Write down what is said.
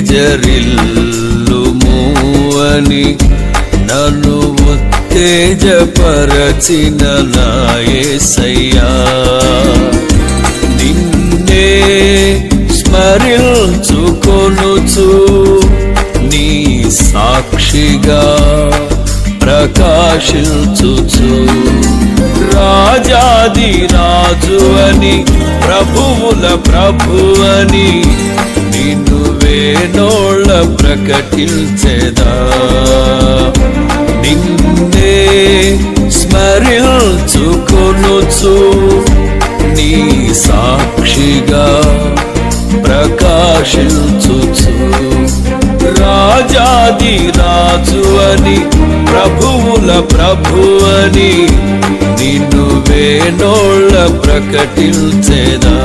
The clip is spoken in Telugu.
తేజరిల్లుము అని నన్ను ఉత్తేజపరచిన నాయసయ్యా. నిన్నే స్మరించుకొనుచు నీ సాక్షిగా ప్రకాశించుచు. రాజాది రాజు అని ప్రభువుల ప్రభువని వేణోళ్ళ ప్రకటించెదా నిన్నే స్మరించుకొనుచు నీ సాక్షిగా ప్రకాశించుచు రాజాది రాజు అని ప్రభువుల ప్రభు అని నిన్ను వేణోళ్ళ ప్రకటించెదా